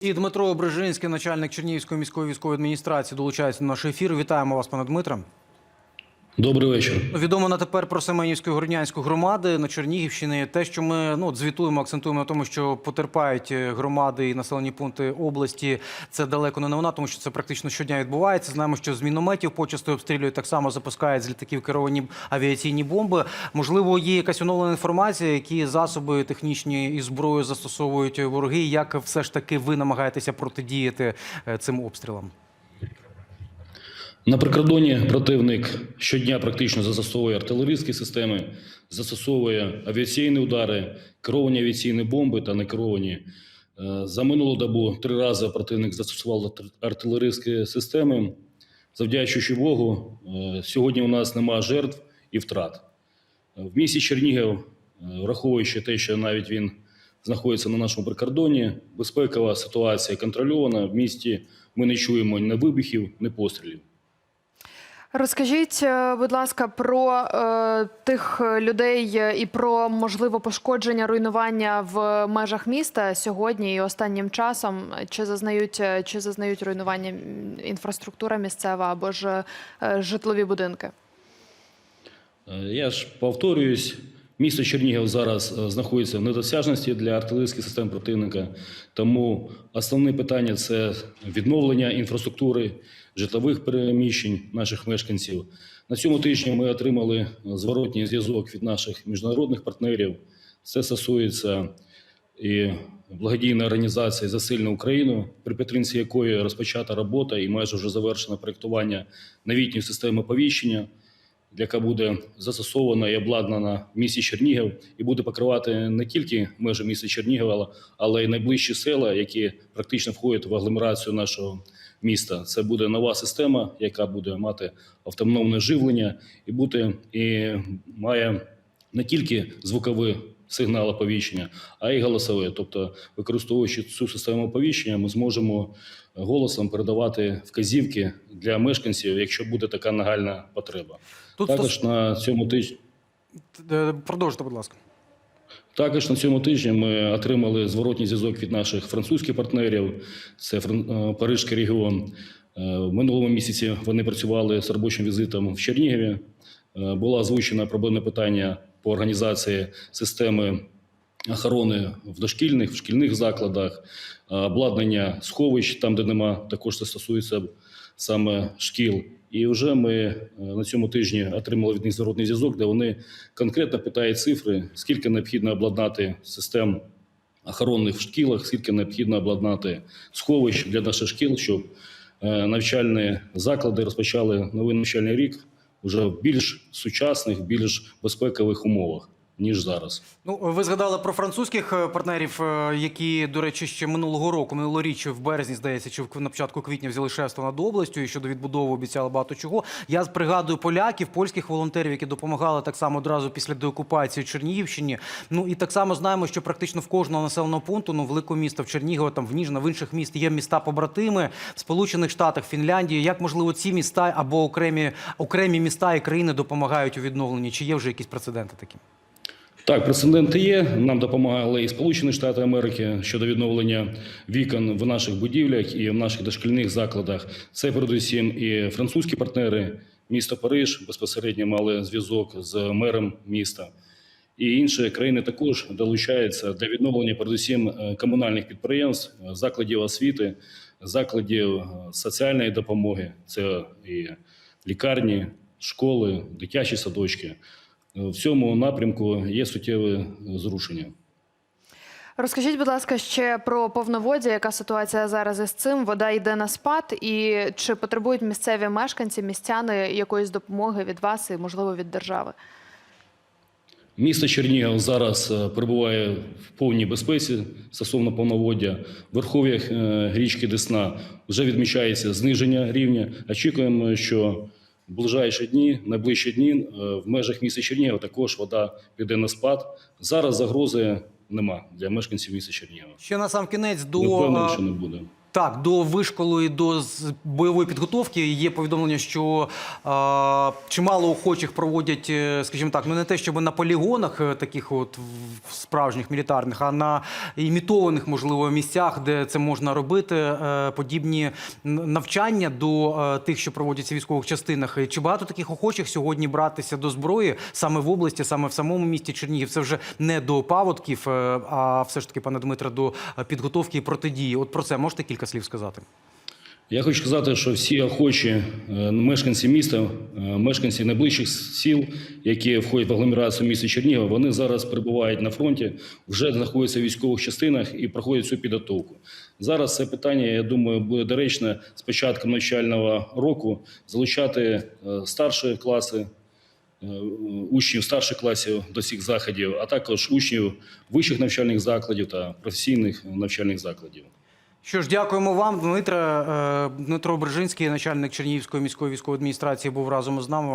І Дмитро Брижинський, начальник Чернігівської міської військової адміністрації, долучається до нашого ефіру. Вітаємо вас, пане Дмитре. Добрий вечір. Відомо на тепер про Семенівську і Городнянську громади на Чернігівщині. Те, що ми ну звітуємо, акцентуємо на тому, що потерпають е, громади і населені пункти області. Це далеко не новина, тому що це практично щодня відбувається. Знаємо, що з мінометів почасти обстрілюють так само запускають з літаків керовані авіаційні бомби. Можливо, є якась оновлена інформація, які засоби технічні і зброю застосовують вороги. Як все ж таки ви намагаєтеся протидіяти е, цим обстрілам? На прикордоні противник щодня практично застосовує артилерійські системи, застосовує авіаційні удари, керовані авіаційні бомби та некеровані. Е, За минулу добу три рази противник застосував артил- артилерійські системи. Завдячуючи Богу, е, сьогодні у нас немає жертв і втрат. Е, В місті Чернігів, враховуючи те, що навіть він знаходиться на нашому прикордоні, безпекова ситуація контрольована. В місті ми не чуємо ні вибухів, ні пострілів. Розкажіть, е, будь ласка, про е, тих людей е, і про можливе пошкодження руйнування в межах міста сьогодні і останнім часом. Чи зазнають е, чи зазнають руйнування інфраструктура місцева або ж е, житлові будинки? Я ж повторююсь, місто Чернігів зараз е, знаходиться в недосяжності для артилерійських систем противника. Тому основне питання це відновлення інфраструктури, житлових переміщень наших мешканців. На цьому тижні ми отримали е, зворотній зв'язок від наших міжнародних партнерів. Це стосується і благодійної організації «Засильна Україну, при підтримці якої розпочата робота і майже вже завершено проєктування новітньої системи повіщення яка буде застосована і обладнана в місті Чернігів, і буде покривати не тільки межі міста Чернігова, але й найближчі села, які практично входять в агломерацію нашого міста. Це буде нова система, яка буде мати автономне живлення, і буде і має не тільки звукові сигнали оповіщення, а й голосове. Тобто, використовуючи цю систему оповіщення, ми зможемо голосом передавати вказівки для мешканців, якщо буде така нагальна потреба. Тут Також на цьому тижні. Е, Продовжуйте, будь ласка. Також на цьому тижні ми отримали зворотній зв'язок від наших французьких партнерів. Це Фран- е, регіон. Е, В минулому місяці вони працювали з робочим візитом в Чернігові. Було озвучено проблемне питання по організації системи охорони в дошкільних, в шкільних закладах, обладнання сховищ, там, де нема, також це стосується саме шкіл. І вже ми е, на цьому тижні отримали від них зворотний зв'язок, де вони конкретно питають цифри, скільки необхідно обладнати систем охоронних шкілах, скільки необхідно обладнати сховищ для наших шкіл, щоб е, навчальні заклади розпочали новий навчальний рік вже в більш сучасних, більш безпекових умовах ніж зараз. Ну, ви згадали про французьких е, партнерів, е, які, до речі, ще минулого року, минулоріч в березні, здається, чи в- на початку квітня взяли шефство над областю і щодо відбудови обіцяли багато чого. Я пригадую поляків, польських волонтерів, які допомагали так само одразу після деокупації Чернігівщині. Ну і так само знаємо, що практично в кожного населеного пункту, ну великого міста в Чернігові, там в Ніжна, в інших міст є міста побратими в Сполучених Штатах, Фінляндії. Як можливо ці міста або окремі окремі міста і країни допомагають у відновленні? Чи є вже якісь прецеденти такі? Так, прецеденти є. Нам допомагали і Сполучені Штати Америки щодо відновлення вікон в наших будівлях і в наших дошкільних закладах. Це передусім і французькі партнери. Місто Париж безпосередньо мали зв'язок з мером міста. І інші країни також долучаються для відновлення передусім е, комунальних підприємств, закладів освіти, закладів е, соціальної допомоги. Це і лікарні, школи, дитячі садочки. В цьому напрямку є суттєве зрушення. Розкажіть, будь ласка, ще про повноводдя. Яка ситуація зараз із цим? Вода йде на спад, і чи потребують місцеві мешканці, містяни якоїсь допомоги від вас і, можливо, від держави? Місто Чернігів зараз е, перебуває в повній безпеці стосовно повноводдя. В верхов'ях е, річки Десна вже відмічається зниження рівня. Очікуємо, що в ближайші дні, найближчі дні е, в межах міста Чернігова також вода піде на спад. Зараз загрози нема для мешканців міста Чернігова. Ще на сам кінець до не впевнений, що не буде. Так, до вишколу і до бойової підготовки є повідомлення, що е, чимало охочих проводять, е, скажімо так, ну не те, щоб на полігонах е, таких от справжніх мілітарних, а на імітованих, можливо, місцях, де це можна робити, е, подібні навчання до е, тих, що проводяться в військових частинах. Чи багато таких охочих сьогодні братися до зброї саме в області, саме в самому місті Чернігів? Це вже не до паводків, е, а все ж таки, пане Дмитре, до підготовки і протидії. От про це можете кілька слів сказати? Я хочу сказати, що всі охочі е, мешканці міста, е, мешканці найближчих сіл, які входять в агломерацію міста Чернігова, вони зараз перебувають на фронті, вже знаходяться в військових частинах і проходять цю підготовку. Зараз це питання, я думаю, буде доречно з початком навчального року залучати е, старші класи. Учнів старших класів до цих заходів, а також учнів вищих навчальних закладів та професійних навчальних закладів. Що ж, дякуємо вам. Е, Дмитро Брижинський, начальник Чернігівської міської військової адміністрації, був разом з нами.